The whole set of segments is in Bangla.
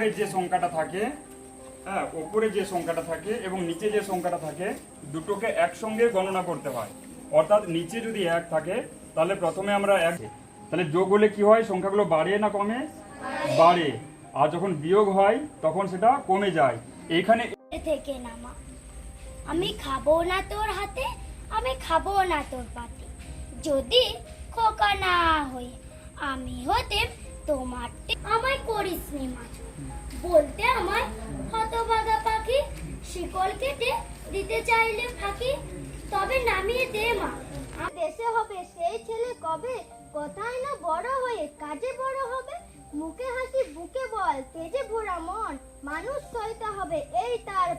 ওপরে যে সংখ্যাটা থাকে হ্যাঁ ওপরে যে সংখ্যাটা থাকে এবং নিচে যে সংখ্যাটা থাকে, দুটোকে একসঙ্গে গণনা করতে হয়। অর্থাৎ নিচে যদি এক থাকে, তাহলে প্রথমে আমরা এক, তাহলে যোগ হলে কি হয়? সংখ্যাগুলো বাড়ে না কমে? বাড়ে। আর যখন বিয়োগ হয়, তখন সেটা কমে যায়। এইখানে থেকে নামা। আমি খাব না তোর হাতে, আমি খাব না তোর পাতে। যদি খোকা না হই আমি হতে তোমার আমায় করিস নি মাছ। বলতে আমায় হতভাগা পাখি শিকল কেটে দিতে চাইলে ফাঁকি, তবে নামিয়ে দে মা। দেশে হবে সেই ছেলে কবে? কোথায় না বড় হয়ে কাজে বড় হবে? মুখে হাসি, বুকে বল তেজে ভরা মন। মানুষ সইতে হবে এই তার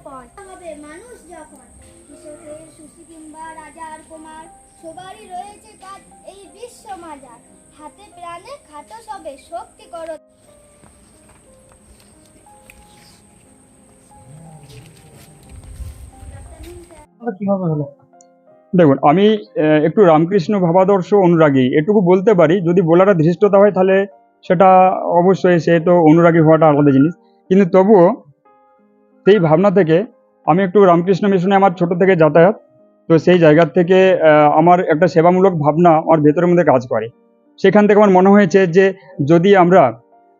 হবে মানুষ যখন। কৃষকের সুশি কিংবা রাজার কুমার, সবারই রয়েছে কাজ, এই বিশ্ব মাজার। হাতে প্রাণে খাটো সবে শক্তি করো কীভাবে হলো? দেখুন আমি একটু রামকৃষ্ণ ভাবাদর্শ অনুরাগী এটুকু বলতে পারি যদি বলাটা ধৃষ্টতা হয় তাহলে সেটা অবশ্যই সে তো অনুরাগী হওয়াটা আলাদা জিনিস। কিন্তু তবুও সেই ভাবনা থেকে আমি একটু রামকৃষ্ণ মিশনে আমার ছোট থেকে যাতায়াত তো সেই জায়গার থেকে আমার একটা সেবামূলক ভাবনা আমার ভেতরের মধ্যে কাজ করে। সেখান থেকে আমার মনে হয়েছে যে যদি আমরা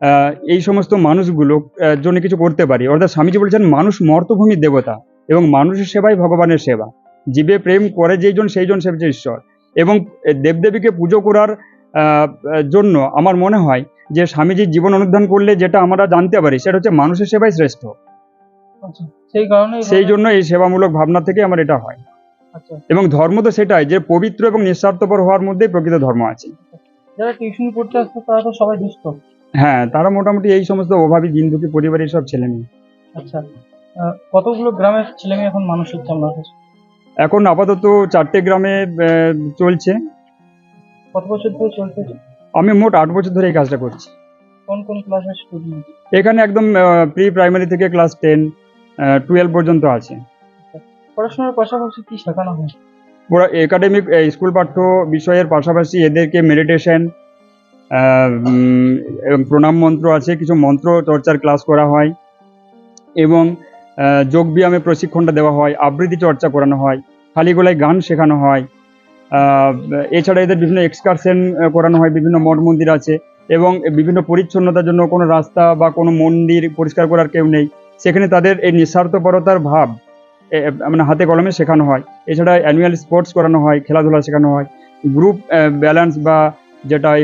আহ, এই সমস্ত মানুষগুলো জন্য কিছু করতে পারি অর্থাৎ স্বামীজি বলেছেন মানুষ মর্তভূমির দেবতা এবং মানুষের সেবাই ভগবানের সেবা। জীবে প্রেম করে যেইজন সেইজন সেবছে ঈশ্বর। এবং দেবদেবীকে পুজো করার আহ, জন্য আমার মনে হয় যে স্বামীজির জীবন অনুধান করলে যেটা আমরা জানতে পারি সেটা হচ্ছে মানুষের সেবাই শ্রেষ্ঠ। আচ্ছা সেই কারণে সেই জন্য এই সেবামূলক ভাবনা থেকে আমার এটা হয়। আচ্ছা। এবং ধর্ম তো সেটাই যে পবিত্র এবং নিঃস্বার্থপর হওয়ার মধ্যেই প্রকৃত ধর্ম আছে। যারা টিউশন পড়তে আসতো তারা তো সবাই দুস্থ। হ্যাঁ তারা মোটামুটি এই সমস্ত অভাবী দিন দুঃখী পরিবারের সব ছেলে মেয়ে। আচ্ছা কতগুলো গ্রামের ছেলে মেয়ে এখন মানুষ হচ্ছে আপনার কাছে? এখন আপাতত চারটে গ্রামে চলছে। কত বছর ধরে চলছে আমি মোট আট বছর ধরে এই কাজটা করছি। কোন কোন ক্লাসের স্টুডেন্ট এখানে একদম প্রি প্রাইমারি থেকে ক্লাস টেন টুয়েলভ পর্যন্ত আছে। পড়াশোনার পাশাপাশি কি শেখানো হয়? ওরা একাডেমিক স্কুল পাঠ্য বিষয়ের পাশাপাশি এদেরকে মেডিটেশন প্রণাম মন্ত্র আছে কিছু মন্ত্র চর্চার ক্লাস করা হয় এবং আহ, যোগ ব্যায়ামে প্রশিক্ষণটা দেওয়া হয় আবৃত্তি চর্চা করানো হয় খালি গান শেখানো হয় এছাড়া এদের বিভিন্ন এক্সকারশন করানো হয় বিভিন্ন মঠ মন্দির আছে এবং বিভিন্ন পরিচ্ছন্নতার জন্য কোনো রাস্তা বা কোনো মন্দির পরিষ্কার করার কেউ নেই। সেখানে তাদের এই নিঃস্বার্থপরতার ভাব মানে হাতে কলমে শেখানো হয়। এছাড়া অ্যানুয়াল স্পোর্টস করানো হয় খেলাধুলা শেখানো হয়। গ্রুপ ব্যালেন্স বা যেটা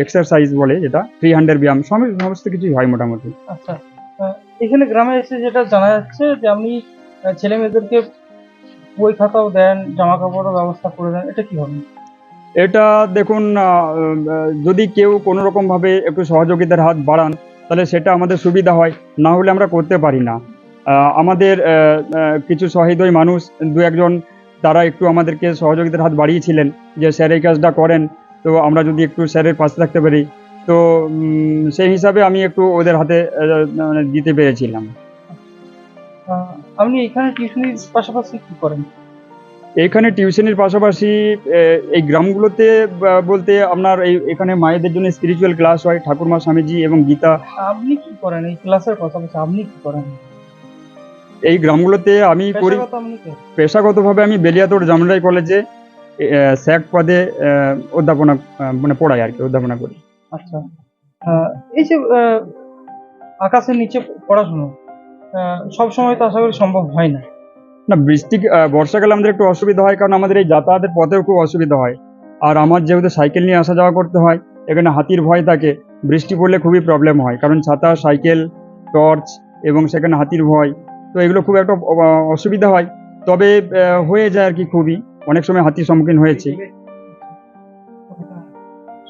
এক্সারসাইজ বলে যেটা ফ্রি হ্যান্ডের ব্যায়াম সম- সমস্ত কিছুই হয় মোটামুটি। আচ্ছা। এখানে গ্রামে এসে যেটা জানা যাচ্ছে যে আপনি ছেলে মেয়েদেরকে বই খাতাও দেন জামা কাপড়ও ব্যবস্থা করে দেন এটা কি হবে? এটা দেখুন যদি কেউ কোনো রকমভাবে একটু সহযোগিতার হাত বাড়ান তাহলে সেটা আমাদের সুবিধা হয় না হলে আমরা করতে পারি না। আমাদের কিছু সহৃদয় মানুষ দু একজন তারা একটু আমাদেরকে সহযোগিতার হাত বাড়িয়েছিলেন যে স্যার এই কাজটা করেন তো আমরা যদি একটু স্যারের পাশে থাকতে পারি। তো সেই হিসাবে আমি একটু ওদের হাতে মানে দিতে পেরেছিলাম। আপনি এখানে টিউশনির পাশাপাশি কি করেন? এখানে টিউশনের পাশাপাশি এই গ্রামগুলোতে বলতে আপনার এই এখানে মায়েদের জন্য স্পিরিচুয়াল ক্লাস হয় ঠাকুরমা স্বামীজি এবং গীতা। আপনি কি করেন? এই ক্লাসের পাশাপাশি আপনি কি করেন? এই গ্রামগুলোতে আমি করি? পেশাগতভাবে আমি বেলিয়াতোড় জামরাই কলেজে স্যাক পদে অধ্যাপনা মানে পড়াই আর কি অধ্যাপনা করি। আচ্ছা। এই যে আকাশের নিচে পড়াশুনো সব সময় তো আশা করি সম্ভব হয় না। না বৃষ্টি বর্ষাকালে আমাদের একটু অসুবিধা হয় কারণ আমাদের এই যাতায়াতের পথেও খুব অসুবিধা হয়। আর আমার যেহেতু সাইকেল নিয়ে আসা যাওয়া করতে হয় এখানে হাতির ভয় থাকে বৃষ্টি পড়লে খুবই প্রবলেম হয় কারণ ছাতা সাইকেল টর্চ এবং সেখানে হাতির ভয় তো এগুলো খুব একটা অসুবিধা হয়। তবে হয়ে যায় আর কি খুবই। অনেক সময় হাতির সম্মুখীন হয়েছি।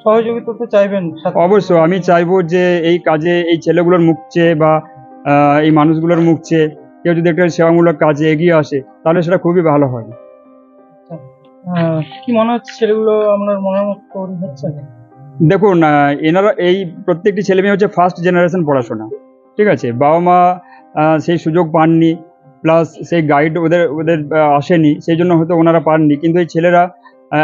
সহযোগিতা তো চাইবেন সাথে। অবশ্য আমি চাইব যে এই কাজে এই ছেলেগুলোর মুখছে বা এই মানুষগুলোর মুখছে কেউ যদি একটা সেবামূলক কাজে এগিয়ে আসে তাহলে সেটা খুবই ভালো হয়। কি মনে হচ্ছে ছেলেগুলো আপনার মনের মতো হচ্ছে? দেখুন এনারা এই প্রত্যেকটি ছেলে মেয়ে হচ্ছে ফার্স্ট জেনারেশন পড়াশোনা। ঠিক আছে? বাবা মা সেই সুযোগ পাননি প্লাস সেই গাইড ওদের ওদের আসেনি, সেই জন্য হয়তো ওনারা পাননি। কিন্তু এই ছেলেরা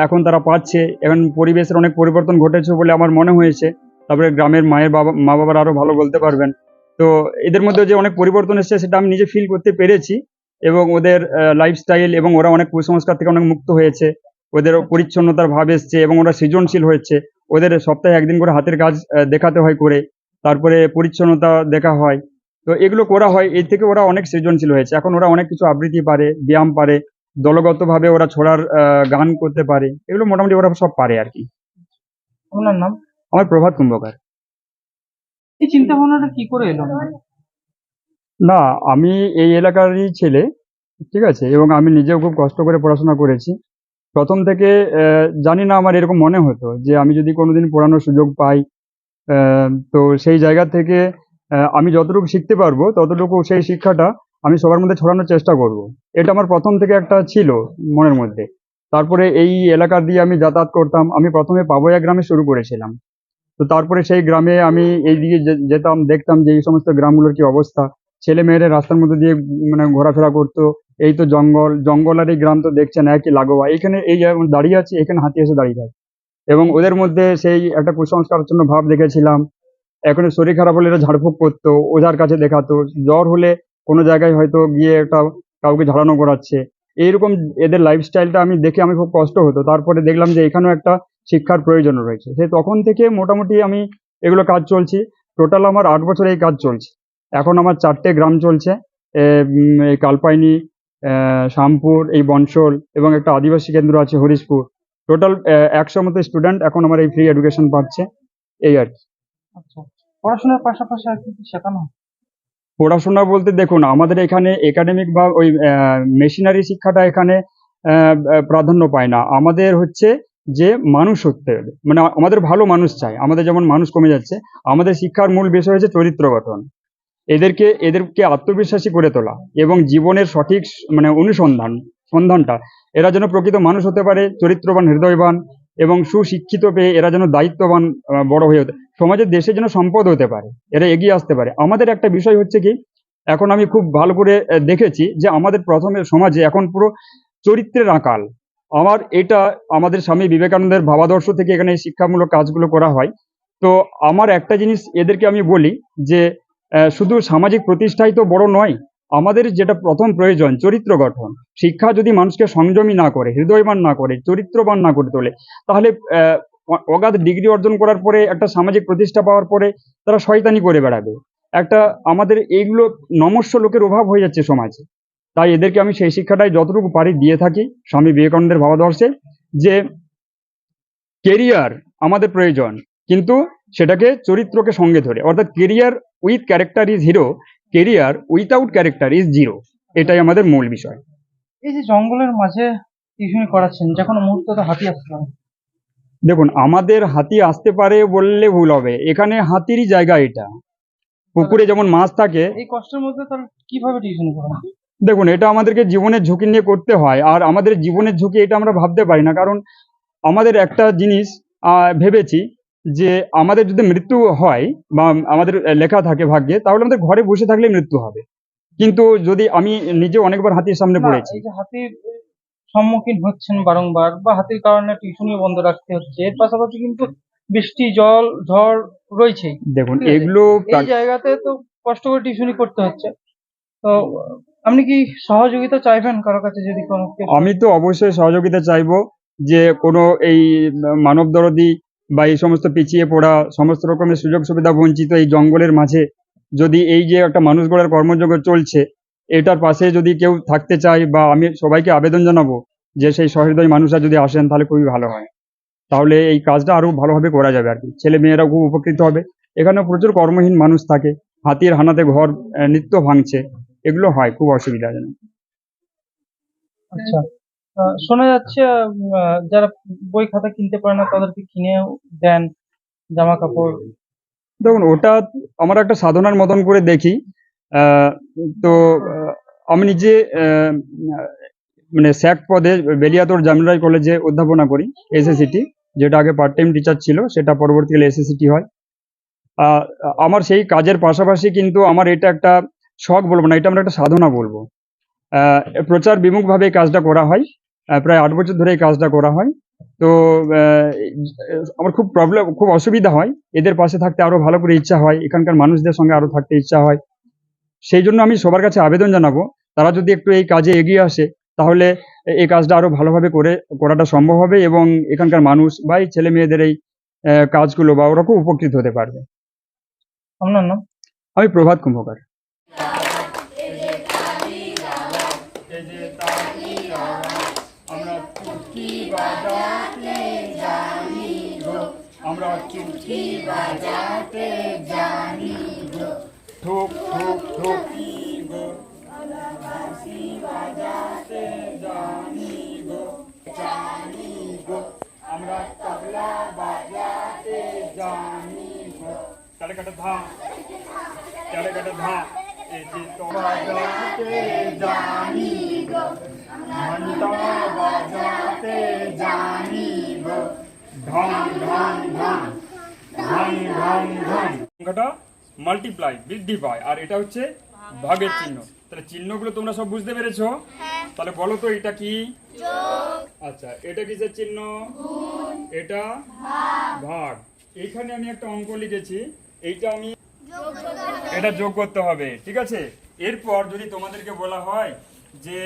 এখন তারা পাচ্ছে। এখন পরিবেশের অনেক পরিবর্তন ঘটেছে বলে আমার মনে হয়েছে। তারপরে গ্রামের মায়ের বাবা, মা বাবারা আরও ভালো বলতে পারবেন। তো এদের মধ্যে যে অনেক পরিবর্তন এসেছে, সেটা আমি নিজে ফিল করতে পেরেছি এবং ওদের লাইফস্টাইল এবং ওরা অনেক কুসংস্কার থেকে অনেক মুক্ত হয়েছে। ওদের পরিচ্ছন্নতার ভাব এসছে এবং ওরা সৃজনশীল হয়েছে। ওদের সপ্তাহে একদিন করে হাতের কাজ দেখাতে হয় করে। তারপরে পরিচ্ছন্নতা দেখা হয়। তো এগুলো করা হয় এর থেকে ওরা অনেক সৃজনশীল হয়েছে। এখন ওরা অনেক কিছু আবৃত্তি পারে ব্যায়াম পারে দলগতভাবে ওরা ছোড়ার গান করতে পারে। এগুলো মোটামুটি ওরা সব পারে আর কি। আপনার নাম? আমার প্রভাত কুম্ভকার। এই চিন্তা ভাবনাটা কি করে এলো? না আমি এই এলাকারই ছেলে ঠিক আছে? এবং আমি নিজেও খুব কষ্ট করে পড়াশোনা করেছি। প্রথম থেকে আহ, জানি না আমার এরকম মনে হতো যে আমি যদি কোনোদিন পড়ানোর সুযোগ পাই তো সেই জায়গা থেকে আমি যতটুকু শিখতে পারব, ততটুকু সেই শিক্ষাটা আমি সবার মধ্যে ছড়ানোর চেষ্টা করব। এটা আমার প্রথম থেকে একটা ছিল মনের মধ্যে। তারপরে এই এলাকা দিয়ে আমি যাতায়াত করতাম। আমি প্রথমে পাবয়া গ্রামে শুরু করেছিলাম। তো তারপরে সেই গ্রামে আমি এইদিকে যেতাম, দেখতাম যে এই সমস্ত গ্রামগুলোর কি অবস্থা। ছেলে মেয়েরা রাস্তার মধ্যে দিয়ে মানে ঘোরাফেরা করতো। এই তো জঙ্গল জঙ্গল আর এই গ্রাম তো দেখছেন, একই লাগোয়া। এখানে এই দাঁড়িয়ে আছি, এখানে হাতি এসে দাঁড়িয়ে থাকে এবং ওদের মধ্যে সেই একটা কুসংস্কার জন্য ভাব দেখেছিলাম। এখন শরীর খারাপ হলে এটা ঝাড়ফুঁক করতো ওঝার কাছে দেখাতো। জ্বর হলে কোনো জায়গায় হয়তো গিয়ে একটা কাউকে ঝাড়ানো করাচ্ছে। এইরকম এদের লাইফস্টাইলটা আমি দেখে আমি খুব কষ্ট হতো। তারপরে দেখলাম যে এখানেও একটা শিক্ষার প্রয়োজন রয়েছে। সে তখন থেকে মোটামুটি আমি এগুলো কাজ চলছি। টোটাল আমার আট বছর এই কাজ চলছে। এখন আমার চারটে গ্রাম চলছে। কালপাইনি আহ, শামপুর এই বনশোল এবং একটা আদিবাসী কেন্দ্র আছে হরিশপুর। টোটাল একশো মতো স্টুডেন্ট এখন আমার এই ফ্রি এডুকেশন পাচ্ছে। এই আর কি। আচ্ছা পড়াশোনার পাশাপাশি আর কি শেখানো পড়াশোনা বলতে দেখুন আমাদের এখানে একাডেমিক বা ওই মেশিনারি শিক্ষাটা এখানে প্রাধান্য পায় না। আমাদের হচ্ছে যে মানুষ হতে হবে মানে আমাদের ভালো মানুষ চাই। আমাদের যেমন মানুষ কমে যাচ্ছে আমাদের শিক্ষার মূল বিষয় হচ্ছে চরিত্র গঠন। এদেরকে এদেরকে আত্মবিশ্বাসী করে তোলা এবং জীবনের সঠিক মানে অনুসন্ধান সন্ধানটা। এরা যেন প্রকৃত মানুষ হতে পারে, চরিত্রবান, হৃদয়বান এবং সুশিক্ষিত পেয়ে এরা যেন দায়িত্ববান বড় হয়ে হতে সমাজের দেশে যেন সম্পদ হতে পারে, এরা এগিয়ে আসতে পারে। আমাদের একটা বিষয় হচ্ছে কি, এখন আমি খুব ভালো করে দেখেছি যে আমাদের প্রথমে সমাজে এখন পুরো চরিত্রের আকাল। আমার এটা আমাদের স্বামী বিবেকানন্দের ভাবাদর্শ থেকে এখানে শিক্ষামূলক কাজগুলো করা হয়। তো আমার একটা জিনিস এদেরকে আমি বলি যে শুধু সামাজিক প্রতিষ্ঠাই তো বড় নয় আমাদের যেটা প্রথম প্রয়োজন, চরিত্র গঠন। শিক্ষা যদি মানুষকে সংযমী না করে, হৃদয়বান না করে, চরিত্রবান না করে তোলে, তাহলে অগাধ ডিগ্রি অর্জন করার পরে, একটা সামাজিক প্রতিষ্ঠা পাওয়ার পরে, তারা শয়তানি করে বেড়াবে। একটা, আমাদের এইগুলো নমস্য লোকের অভাব হয়ে যাচ্ছে সমাজে। তাই এদেরকে আমি সেই শিক্ষাটাই যতটুকু পারি দিয়ে থাকি, স্বামী বিবেকানন্দের ভাবাদর্শে, যে কেরিয়ার আমাদের প্রয়োজন, কিন্তু সেটাকে চরিত্রকে সঙ্গে ধরে। অর্থাৎ career with character is hero career without character is zero এটাই আমাদের মূল বিষয়। এই যে জঙ্গলের মাঝে টিউশনি করাচ্ছেন যে কোনো মুহূর্তে তো হাতি আসতে পারে। দেখুন আমাদের হাতি আসতে পারে বললে ভুল হবে। এখানে হাতিরই জায়গা এটা। পুকুরে যেমন মাছ থাকে। এই কষ্টের মধ্যে তাহলে কীভাবে টিউশনি করেন দেখুন এটা আমাদেরকে জীবনের ঝুঁকি নিয়ে করতে হয়। আর আমাদের জীবনের ঝুঁকি এটা আমরা ভাবতে পারি না। কারণ আমাদের একটা জিনিস আহ, ভেবেছি যে আমাদের যদি মৃত্যু হয় বা আমাদের লেখা থাকে ভাগ্যে তাহলে আমাদের ঘরে বসে থাকলে মৃত্যু হবে। কিন্তু যদি আমি নিজে অনেকবার হাতির সামনে পড়েছি হাতির সম্মুখীন হচ্ছেন বারংবার বা হাতির কারণে টিউশনিও বন্ধ রাখতে হচ্ছে এর পাশাপাশি কিন্তু বৃষ্টি জল ঝড় রয়েছেই দেখুন এগুলো এই জায়গাতে তো কষ্ট করে টিউশনি করতে হচ্ছে। তো আপনি কি সহযোগিতা চাইবেন কারও কাছে যদি কোনো আমি তো অবশ্যই সহযোগিতা চাইব যে কোনো এই মানব দরদি বা এই সমস্ত পিছিয়ে পড়া, সমস্ত রকমের সুযোগ সুবিধা বঞ্চিত এই জঙ্গলের মাঝে, যদি এই যে একটা মানুষ গড়ার কর্মযজ্ঞ চলছে, এটার পাশে যদি কেউ থাকতে চায় বা আমি সবাইকে আবেদন জানাব যে সেই সহৃদয় মানুষরা যদি আসেন, তাহলে খুবই ভালো হয়। তাহলে এই কাজটা আরও ভালোভাবে করা যাবে আর কি। ছেলে মেয়েরাও খুব উপকৃত হবে। এখানে প্রচুর কর্মহীন মানুষ থাকে। হাতির হানাতে ঘর নিত্য ভাঙছে। এগুলো হয়, খুব অসুবিধাজনক। আচ্ছা। শোনা যাচ্ছে যারা বই খাতা কিনতে পারে না, তাদেরকে কিনেও দেন জামা কাপড় দেখুন, ওটা আমার একটা সাধনার মতন করে দেখি। তো আমি নিজে মানে স্যাক পদে বেলিয়াতোর জামিলরাই কলেজে অধ্যাপনা করি এসএসসিটি যেটা আগে পার্ট টাইম টিচার ছিল, সেটা পরবর্তীকালে এসএসসিটি হয়। আমার সেই কাজের পাশাপাশি কিন্তু আমার এটা একটা শখ বলব না, এটা আমরা একটা সাধনা বলব। প্রচার বিমুখভাবে কাজটা করা হয়। প্রায় আট বছর ধরে এই কাজটা করা হয়। তো আমার খুব প্রবলেম খুব অসুবিধা হয়। এদের পাশে থাকতে আরও ভালো করে ইচ্ছা হয়। এখানকার মানুষদের সঙ্গে আরও থাকতে ইচ্ছা হয়। সেই জন্য আমি সবার কাছে আবেদন জানাব তারা যদি একটু এই কাজে এগিয়ে আসে তাহলে এই কাজটা আরও ভালোভাবে করে করাটা সম্ভব হবে এবং এখানকার মানুষ বা এই ছেলে মেয়েদের এই কাজগুলো বা ওরা খুব উপকৃত হতে পারবে। আপনার নাম আমি প্রভাত কুম্ভকার। চুটকি বাজাতে জানি গো। ঠুক ঠুক ঠুকি। গো বাঁশি বাজাতে জানি গো জানি গো। আমরা তবলা বাজাতে জানি গো। তালে কাটা ধা তালে কাটা ধা। এই যে বাজাতে জানি গো ঘণ্টা বাজাতে জানি গো। ঢং ঢং ঢং। সংখ্যাটা মাল্টিপ্লাই বৃদ্ধি পায়। আর এটা হচ্ছে ভাগের চিহ্ন। তাহলে চিহ্নগুলো তোমরা সব বুঝতে পেরেছ? তাহলে বলো তো এটা কি? আচ্ছা এটা কিসের চিহ্ন? এটা ভাগ। এখানে আমি একটা অঙ্ক লিখেছি। এইটা আমি এটা যোগ করতে হবে ঠিক আছে? এরপর যদি তোমাদেরকে বলা হয় যে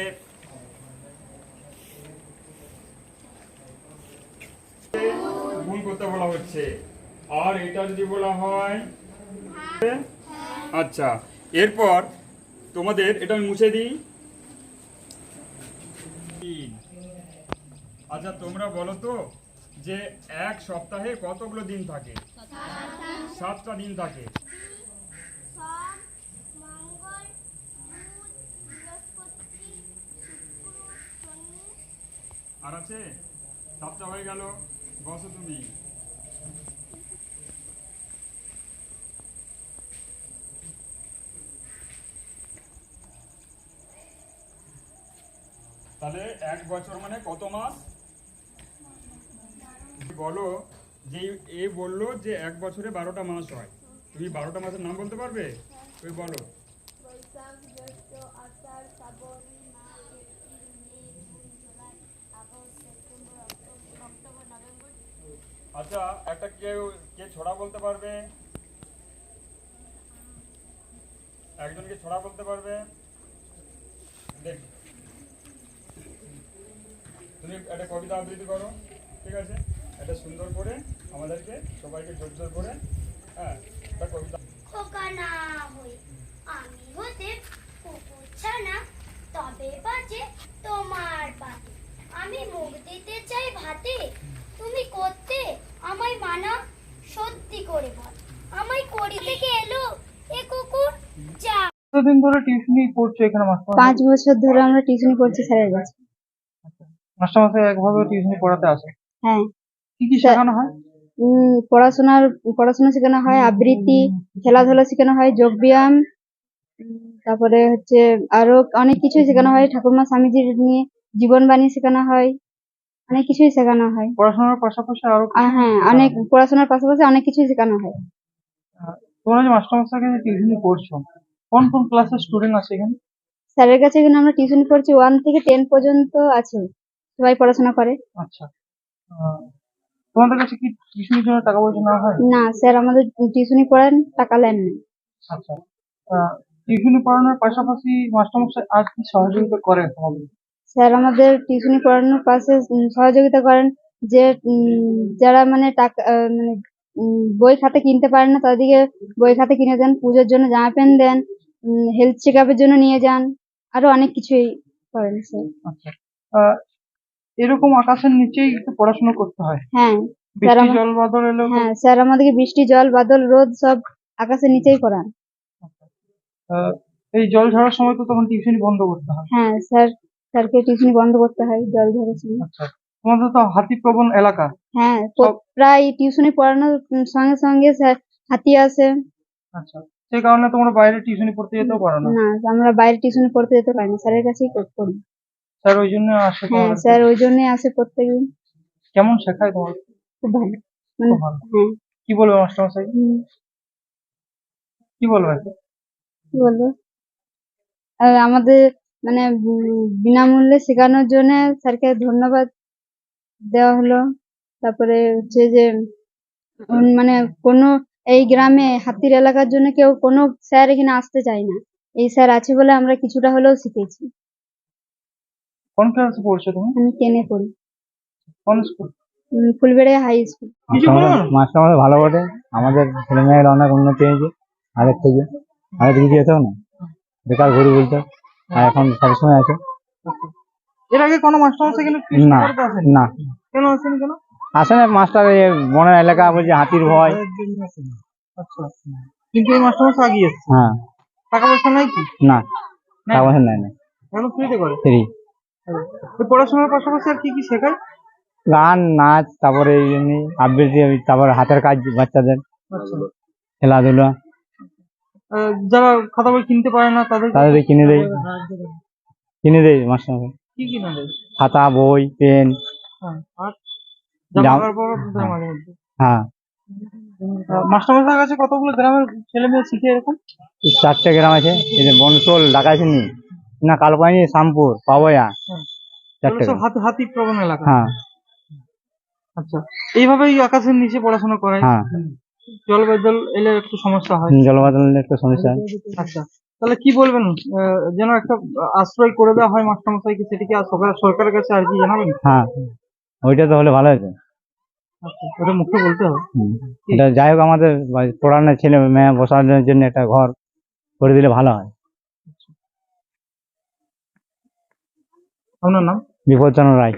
গুণ করতে বলা হচ্ছে আর এটা যদি বলা হয় আচ্ছা এরপর তোমাদের এটা আমি মুছে দিই। আচ্ছা তোমরা বলো তো যে এক সপ্তাহে কতগুলো দিন থাকে? সাতটা দিন থাকে। আর আছে? সাতটা হয়ে গেল। বসো তুমি। তাহলে এক বছর মানে কত মাস? বলো যে এ বলল যে এক বছরে বারোটা মাস হয়। তুমি বারোটা মাসের নাম বলতে পারবে? তুমি বলো। আচ্ছা একটা কেউ কে ছড়া বলতে পারবে? একজনকে ছড়া বলতে পারবে? দেখ। তুমি একটা কবিতা আবৃত্তি করো ঠিক আছে? এটা সুন্দর করে আমাদেরকে সবাইকে জোর জোর করে হ্যাঁ একটা কবিতা খোকা না হই আমি হতে কুকুর ছানা তবে বাজে তোমার পাতে আমি মুখ দিতে চাই ভাতে তুমি করতে আমায় মানা সত্যি করে বল। আমায় করি থেকে এলো এ কুকুর যা কতদিন ধরে টিউশনি পড়ছো এখানে মাস্টার পাঁচ বছর ধরে আমরা টিউশন করছি স্যারের কাছে। মাস্টারমশাই একভাবে টিউশনি পড়াতে আসে। হ্যাঁ। কি কি শেখানো হয়? পড়াশোনার পড়াশোনা শেখানো হয় আবৃত্তি খেলাধুলা শেখানো হয় যোগ ব্যায়াম তারপরে হচ্ছে আরও অনেক কিছুই শেখানো হয় ঠাকুরমা স্বামীজির নিয়ে জীবন বাণী শেখানো হয় অনেক কিছুই শেখানো হয়। পড়াশোনার পাশাপাশি আরও হ্যাঁ অনেক পড়াশোনার পাশাপাশি অনেক কিছুই শেখানো হয়। তোমরা যে মাস্টারমশাইকে টিউশনি পড়ছো কোন কোন ক্লাসের স্টুডেন্ট আছে এখানে? স্যারের কাছে এখানে আমরা টিউশন পড়ছি ওয়ান থেকে টেন পর্যন্ত আছে। সবাই পড়াশোনা করে। আচ্ছা। তোমাদের কাছে কি টিউশনির জন্য টাকা পয়সা নেওয়া হয়? না স্যার আমাদের টিউশনি পড়ান টাকা নেন না। আচ্ছা। টিউশনি পড়ানোর পাশাপাশি মাস্টারমশাই আর কি সহযোগিতা করেন তোমাদের? স্যার আমাদের টিউশনি পড়ানোর পাশে সহযোগিতা করেন যে যারা মানে টাকা মানে বই খাতা কিনতে পারেন না তাদেরকে বই খাতা কিনে দেন পুজোর জন্য জামা প্যান্ট দেন হেলথ চেক জন্য নিয়ে যান আরও অনেক কিছুই করেন স্যার। আচ্ছা। এরকম আকাশের নিচেই একটু পড়াশোনা করতে হয়। হ্যাঁ বৃষ্টি জল বাদল এলেও তো- হ্যাঁ স্যার আমাদেরকে বৃষ্টি জল বাদল রোদ সব আকাশের নিচেই করান আহ, এই জল ঝরার সময় তো তখন টিউশনি বন্ধ করতে হয়। হ্যাঁ স্যার স্যারকে টিউশনি বন্ধ করতে হয় জল ধরার সময়। আচ্ছা। তোমাদের তো হাতি প্রবণ এলাকা। হ্যাঁ প- প্রায় টিউশনি পড়ানোর উম, সঙ্গে সঙ্গে স্যার হাতি আসে। আচ্ছা। সেই কারণে তোমরা বাইরে টিউশনি পড়তে যেতেও পারো না। না আমরা বাইরে টিউশন পড়তে যেতে পারি না স্যারের কাছেই পড়- পড়ি স্যার ওই জন্য আসে হ্যাঁ স্যার ওই জন্যই আসে প্রত্যেকদিন। কেমন শেখায় তোমার? খুব ভালো। মানে ভালো। কি বলবে মাস্টারমশাই? হুম, কি বলবে কি বলব? আর আমাদের মানে বিনামূল্যে শেখানোর জন্য স্যারকে ধন্যবাদ দেওয়া হলো। তারপরে হচ্ছে যে মানে কোনো এই গ্রামে হাতির এলাকার জন্য কেউ কোনো স্যার এখানে আসতে চায় না। এই স্যার আছে বলে আমরা কিছুটা হলেও শিখেছি। কোন ক্লাসে পড়ছো তুমি? আমি টেনে পড়ি। কোন school um, Phulberia high school কিছু বলো? মাস্টার আমাদের ভালো বটে। আমাদের ছেলে মেয়ের অনেক উন্নতি হয়েছে আগের থেকে। আগে কিছু যেতেও না বেকার ঘুরি বলতো। আর এখন সবসময় আছে। এর আগে কোনো মাস্টারমশাই এখানে টিউশন না না। কেন আসেনি কেন? আসলে মাস্টার এই বনের এলাকা বলছে হাতির ভয়। আচ্ছা কিন্তু এই মাস্টারমশাই আগিয়ে এসছে। হ্যাঁ। টাকা পয়সা নাই কি? না টাকা পয়সা নাই না ফ্রিতে করে? ফ্রি পড়াশোনার পাশাপাশি আর কি কি শেখায়? গান নাচ তারপরে এই এমনি আবৃত্তি তারপরে হাতের কাজ বাচ্চাদের আচ্ছা। খেলাধুলা। যারা খাতা বই কিনতে পারে না তাদের তাদের কিনে দেয় কিনে দেয় মাস্টার কি কিনে দেয়? খাতা বই পেন। হ্যাঁ, মধ্যে হ্যাঁ মাস্টারমশাইয়ের কাছে কতগুলো গ্রামের ছেলে মেয়ে শিখে এরকম? চারটে গ্রাম আছে। এই যে বনসোল ডাকাইছিনি না। কালপাইনি শামপুর পাবয়া। হাতি হাতি প্রবণ এলাকা। হ্যাঁ। আচ্ছা এইভাবেই আকাশের নিচে পড়াশোনা করায় হ্যাঁ। জল জল এলে একটু সমস্যা হয়? জলবাদলের একটু সমস্যা আচ্ছা তাহলে কি বলবেন? যেন একটা আশ্রয় করে দেওয়া হয় মাস্টারমশাইকে সেটিকে সরকার- সরকারের কাছে আর কি জানাবেন? হ্যাঁ ওইটা তো হলে ভালো হতো আচ্ছা ওটা মুখে বলতে হবে। এটা যাই হোক আমাদের পড়ানোর ছেলে মেয়ে বসানোর জন্য একটা ঘর করে দিলে ভালো হয়। আপনার নাম? বিপজ্জন রায়।